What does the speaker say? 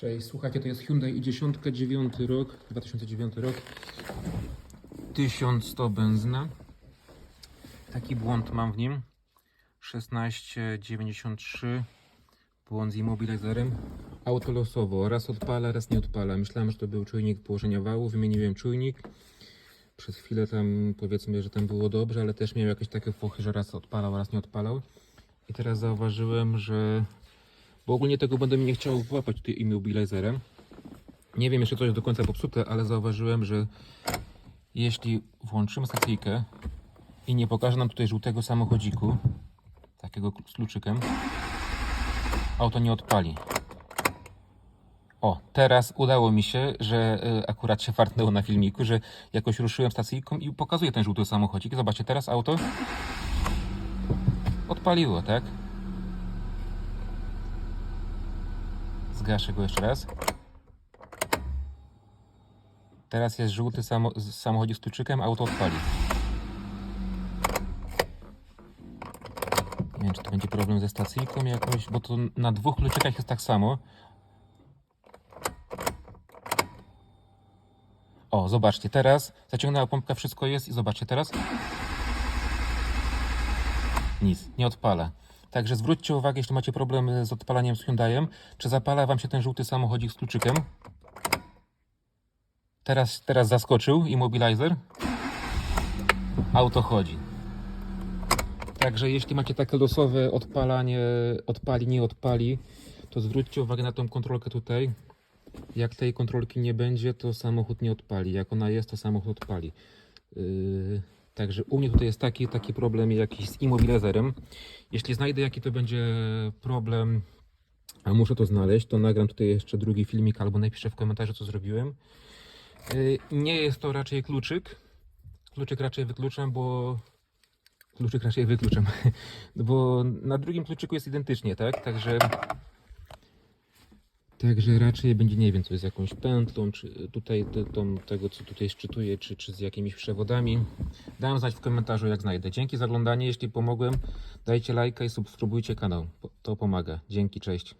Cześć, słuchajcie, to jest Hyundai i10, 9 rok, 2009 rok. 1100 benzyna. Taki błąd mam w nim. 1693. Błąd z immobilizerem. Auto losowo. Raz odpala, raz nie odpala. Myślałem, że to był czujnik położenia wału. Wymieniłem czujnik. Przez chwilę tam powiedzmy, że tam było dobrze, ale też miał jakieś takie fochy, że raz odpalał, raz nie odpalał. I teraz zauważyłem, że bo ogólnie tego będę nie chciał włapać tym immobilizerem. Nie wiem jeszcze co jest do końca popsute, ale zauważyłem, że jeśli włączymy stacyjkę i nie pokaże nam tutaj żółtego samochodziku, takiego z kluczykiem, auto nie odpali. O, teraz udało mi się, że y, akurat się fartnęło na filmiku, że jakoś ruszyłem stacyjką i pokazuje ten żółty samochodzik. Zobaczcie, teraz auto odpaliło, tak? Zgaszę go jeszcze raz. Teraz jest żółty samo, samochodzik z kluczykiem, auto odpali. Nie wiem, czy to będzie problem ze stacyjką bo to na dwóch kluczykach jest tak samo. O, zobaczcie, teraz zaciągnęła pompka, wszystko jest i zobaczcie teraz. Nic, nie odpala. Także zwróćcie uwagę, jeśli macie problemy z odpalaniem z Hyundaiem, czy zapala Wam się ten żółty samochodzik z kluczykiem. Teraz, teraz zaskoczył immobilizer. Auto chodzi. Także jeśli macie takie losowe odpalanie, odpali, nie odpali, to zwróćcie uwagę na tą kontrolkę tutaj. Jak tej kontrolki nie będzie, to samochód nie odpali. Jak ona jest, to samochód odpali. Yy, także u mnie tutaj jest taki, taki problem jakiś z immobilizerem. Jeśli znajdę jaki to będzie problem, a muszę to znaleźć, to nagram tutaj jeszcze drugi filmik albo napiszę w komentarzu co zrobiłem. Yy, nie jest to raczej kluczyk. Kluczyk raczej wykluczam, bo kluczyk raczej wykluczam, bo na drugim kluczyku jest identycznie, tak? Także Także raczej będzie, nie wiem, co z jakąś pętlą, czy tutaj tą, tego, co tutaj szczytuje, czy, czy z jakimiś przewodami. Dałem znać w komentarzu, jak znajdę. Dzięki za oglądanie. Jeśli pomogłem, dajcie lajka i subskrybujcie kanał. To pomaga. Dzięki, cześć.